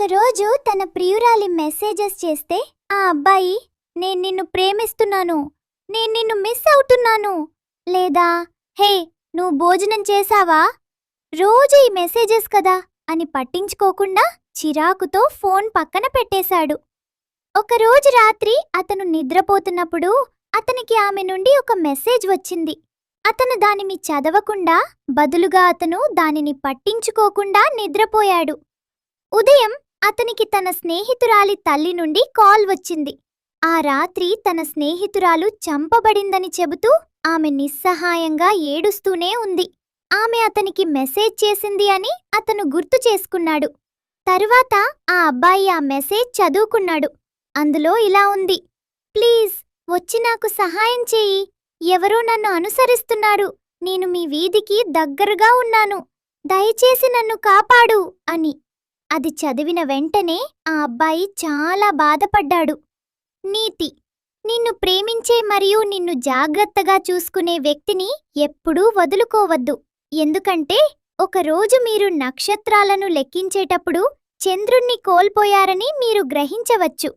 ఒకరోజు తన ప్రియురాలి మెసేజెస్ చేస్తే ఆ అబ్బాయి నేను నిన్ను ప్రేమిస్తున్నాను. నేను నిన్ను మిస్ అవుతున్నాను. లేదా హే నువ్వు భోజనం చేశావా? రోజు ఈ మెసేజెస్ కదా అని పట్టించుకోకుండా చిరాకుతో ఫోన్ పక్కన పెట్టేశాడు. ఒకరోజు రాత్రి అతను నిద్రపోతున్నప్పుడు అతనికి ఆమె నుండి ఒక మెసేజ్ వచ్చింది. అతను దానిని చదవకుండా బదులుగా అతను దానిని పట్టించుకోకుండా నిద్రపోయాడు. ఉదయం అతనికి తన స్నేహితురాలి తల్లి నుండి కాల్ వచ్చింది. ఆ రాత్రి తన స్నేహితురాలు చంపబడిందని చెబుతూ ఆమె నిస్సహాయంగా ఏడుస్తూనే ఉంది. ఆమె అతనికి మెసేజ్ చేసింది అని అతను గుర్తు చేసుకున్నాడు. తరువాత ఆ అబ్బాయి ఆ మెసేజ్ చదువుకున్నాడు. అందులో ఇలా ఉంది. ప్లీజ్ వచ్చి నాకు సహాయం చేయి. ఎవరో నన్ను అనుసరిస్తున్నారు. నేను మీ వీధికి దగ్గరగా ఉన్నాను. దయచేసి నన్ను కాపాడు అని అది చదివిన వెంటనే ఆ అబ్బాయి చాలా బాధపడ్డాడు. నీతి నిన్ను ప్రేమించే మరియు నిన్ను జాగ్రత్తగా చూసుకునే వ్యక్తిని ఎప్పుడూ వదులుకోవద్దు. ఎందుకంటే ఒకరోజు మీరు నక్షత్రాలను లెక్కించేటప్పుడు చంద్రుణ్ణి కోల్పోయారని మీరు గ్రహించవచ్చు.